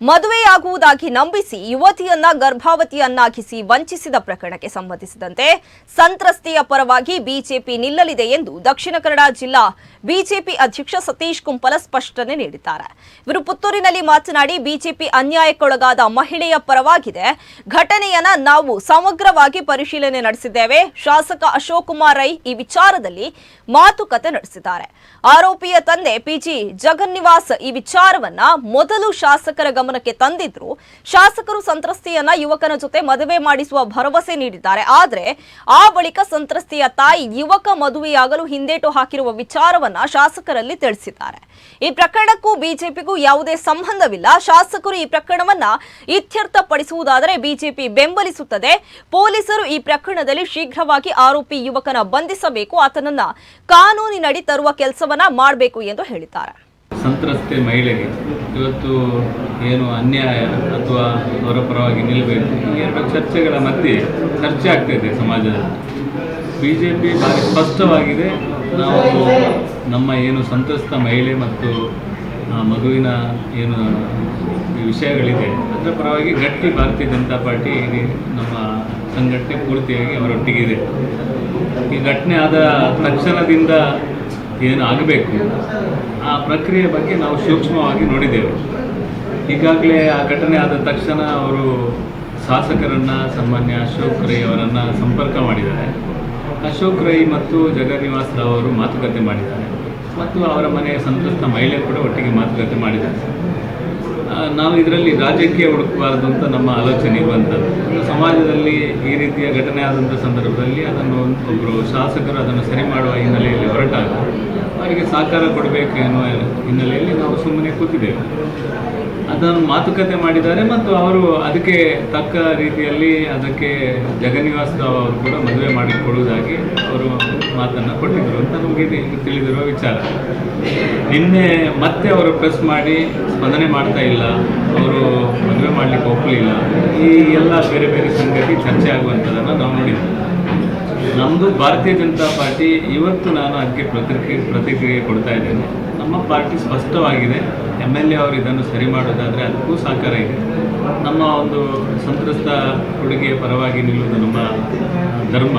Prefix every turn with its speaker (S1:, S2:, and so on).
S1: ಮದುವೆಯಾಗುವುದಾಗಿ ನಂಬಿಸಿ ಯುವತಿಯನ್ನ ಗರ್ಭಾವತಿಯನ್ನಾಗಿಸಿ ವಂಚಿಸಿದ ಪ್ರಕರಣಕ್ಕೆ ಸಂಬಂಧಿಸಿದಂತೆ ಸಂತ್ರಸ್ತೆಯ ಪರವಾಗಿ ಬಿಜೆಪಿ ನಿಲ್ಲಲಿದೆ ಎಂದು ದಕ್ಷಿಣ ಕನ್ನಡ ಜಿಲ್ಲಾ ಬಿಜೆಪಿ ಅಧ್ಯಕ್ಷ ಸತೀಶ್ ಕುಂಪಲ ಸ್ಪಷ್ಟನೆ ನೀಡಿದ್ದಾರೆ. ಇವರು ಪುತ್ತೂರಿನಲ್ಲಿ ಮಾತನಾಡಿ, ಬಿಜೆಪಿ ಅನ್ಯಾಯಕ್ಕೊಳಗಾದ ಮಹಿಳೆಯ ಪರವಾಗಿದೆ. ಘಟನೆಯನ್ನ ನಾವು ಸಮಗ್ರವಾಗಿ ಪರಿಶೀಲನೆ ನಡೆಸಿದ್ದೇವೆ. ಶಾಸಕ ಅಶೋಕ್ ಕುಮಾರ್ ರೈ ಈ ವಿಚಾರದಲ್ಲಿ ಮಾತುಕತೆ ನಡೆಸಿದ್ದಾರೆ. ಆರೋಪಿಯ ತಂದೆ ಪಿಜಿ ಜಗನ್ನಿವಾಸ್ ಈ ವಿಚಾರವನ್ನ ಮೊದಲು ಶಾಸಕರ ಗಮನಕ್ಕೆ ತಂದಿದ್ರು. ಶಾಸಕರು ಸಂತ್ರಸ್ತೆಯನ್ನ ಯುವಕನ ಜೊತೆ ಮದುವೆ ಮಾಡಿಸುವ ಭರವಸೆ ನೀಡಿದ್ದಾರೆ. ಆದರೆ ಆ ಬಳಿಕ ಸಂತ್ರಸ್ತೆಯ ತಾಯಿ ಯುವಕ ಮದುವೆಯಾಗಲು ಹಿಂದೇಟು ಹಾಕಿರುವ ವಿಚಾರವನ್ನ ಶಾಸಕರಲ್ಲಿ ತಿಳಿಸಿದ್ದಾರೆ. ಈ ಪ್ರಕರಣಕ್ಕೂ ಬಿಜೆಪಿಗೂ ಯಾವುದೇ ಸಂಬಂಧವಿಲ್ಲ. ಶಾಸಕರು ಈ ಪ್ರಕರಣವನ್ನ ಇತ್ಯರ್ಥಪಡಿಸುವುದಾದರೆ ಬಿಜೆಪಿ ಬೆಂಬಲಿಸುತ್ತದೆ. ಪೊಲೀಸರು ಈ ಪ್ರಕರಣದಲ್ಲಿ ಶೀಘ್ರವಾಗಿ ಆರೋಪಿ ಯುವಕನ ಬಂಧಿಸಬೇಕು. ಆತನನ್ನ ಕಾನೂನಿನಡಿ ತರುವ ಕೆಲಸವನ್ನ ಮಾಡಬೇಕು ಎಂದು ಹೇಳಿದ್ದಾರೆ.
S2: ಸಂತ್ರಸ್ತೆ ಮಹಿಳೆಗೆ. ಇವತ್ತು ಏನು ಅನ್ಯಾಯ ಅಥವಾ ಅವರ ಪರವಾಗಿ ನಿಲ್ಲಬೇಕು ಈ ಎರಡು ಚರ್ಚೆಗಳ ಮಧ್ಯೆ ಚರ್ಚೆ ಆಗ್ತಾಯಿದೆ ಸಮಾಜದಲ್ಲಿ. ಬಿ ಜೆ ಪಿ ಭಾರಿ ಸ್ಪಷ್ಟವಾಗಿದೆ. ನಾವು ನಮ್ಮ ಏನು ಸಂತ್ರಸ್ತ ಮಹಿಳೆ ಮತ್ತು ಮಗುವಿನ ಏನು ವಿಷಯಗಳಿದೆ, ಅದರ ಪರವಾಗಿ ಗಟ್ಟಿ ಭಾರತೀಯ ಜನತಾ ಪಾರ್ಟಿ ನಮ್ಮ ಸಂಘಟನೆ ಪೂರ್ತಿಯಾಗಿ ಅವರೊಟ್ಟಿಗಿದೆ. ಈ ಘಟನೆ ಆದ ತಕ್ಷಣದಿಂದ ಏನು ಆಗಬೇಕು ಆ ಪ್ರಕ್ರಿಯೆ ಬಗ್ಗೆ ನಾವು ಸೂಕ್ಷ್ಮವಾಗಿ ನೋಡಿದ್ದೇವೆ. ಈಗಾಗಲೇ ಆ ಘಟನೆ ಆದ ತಕ್ಷಣ ಅವರು ಶಾಸಕರನ್ನು, ಸನ್ಮಾನ್ಯ ಅಶೋಕ್ ರೈ ಅವರನ್ನು ಸಂಪರ್ಕ ಮಾಡಿದ್ದಾರೆ. ಅಶೋಕ್ ರೈ ಮತ್ತು ಜಗನ್ನಿವಾಸ್ ರಾವ್ ಅವರು ಮಾತುಕತೆ ಮಾಡಿದ್ದಾರೆ. ಮತ್ತು ಅವರ ಮನೆಯ ಸಂತ್ರಸ್ತ ಮಹಿಳೆ ಕೂಡ ಒಟ್ಟಿಗೆ ಮಾತುಕತೆ ಮಾಡಿದ್ದಾರೆ. ನಾವು ಇದರಲ್ಲಿ ರಾಜಕೀಯ ಹುಡುಕಬಾರದು ಅಂತ ನಮ್ಮ ಆಲೋಚನೆ ಇರುವಂಥದ್ದು ಸಮಾಜದಲ್ಲಿ ಈ ರೀತಿಯ ಘಟನೆ ಆದಂಥ ಸಂದರ್ಭದಲ್ಲಿ ಅದನ್ನು ಒಬ್ಬರು ಶಾಸಕರು ಅದನ್ನು ಸರಿ ಮಾಡುವ ಹಿನ್ನೆಲೆಯಲ್ಲಿ ಹೊರಟಾಗ ಅವರಿಗೆ ಸಹಕಾರ ಕೊಡಬೇಕು ಎನ್ನುವ ಹಿನ್ನೆಲೆಯಲ್ಲಿ ನಾವು ಸುಮ್ಮನೆ ಕೂತಿದ್ದೇವೆ. ಅದನ್ನು ಮಾತುಕತೆ ಮಾಡಿದ್ದಾರೆ ಮತ್ತು ಅವರು ಅದಕ್ಕೆ ತಕ್ಕ ರೀತಿಯಲ್ಲಿ ಅದಕ್ಕೆ ಜಗನ್ನಿವಾಸ್ ಅವರು ಕೂಡ ಮದುವೆ ಮಾಡಿಕೊಡುವುದಾಗಿ ಅವರು ಮಾತನ್ನು ಕೊಟ್ಟಿದ್ದರು ಅಂತ ನಮಗೆ ತಿಳಿದಿರುವ ವಿಚಾರ. ನಿನ್ನೆ ಮತ್ತೆ ಅವರು ಪ್ರೆಸ್ ಮಾಡಿ ಸ್ಪಂದನೆ ಮಾಡ್ತಾ ಇಲ್ಲ, ಅವರು ಮದುವೆ ಮಾಡಲಿಕ್ಕೆ ಒಪ್ಪಲಿಲ್ಲ ಈ ಎಲ್ಲ ಬೇರೆ ಬೇರೆ ಸಂಗತಿ ಚರ್ಚೆ ಆಗುವಂಥದ್ದನ್ನು ನಾವು ನೋಡಿದ್ವಿ. ನಮ್ಮದು ಭಾರತೀಯ ಜನತಾ ಪಾರ್ಟಿ ಇವತ್ತು ನಾನು ಅದಕ್ಕೆ ಪ್ರತಿಕ್ರಿಯೆ ಪ್ರತಿಕ್ರಿಯೆ ಕೊಡ್ತಾ ಇದ್ದೇನೆ. ನಮ್ಮ ಪಾರ್ಟಿ ಸ್ಪಷ್ಟವಾಗಿದೆ. ಎಂ ಎಲ್ ಎ ಅವರು ಇದನ್ನು ಸರಿ ಮಾಡೋದಾದರೆ ಅದಕ್ಕೂ ಸಹಕಾರ ಇದೆ. ನಮ್ಮ ಒಂದು ಸಂತ್ರಸ್ತ ಹುಡುಗಿಯ ಪರವಾಗಿ ನಿಲ್ಲುವುದು ನಮ್ಮ ಧರ್ಮ.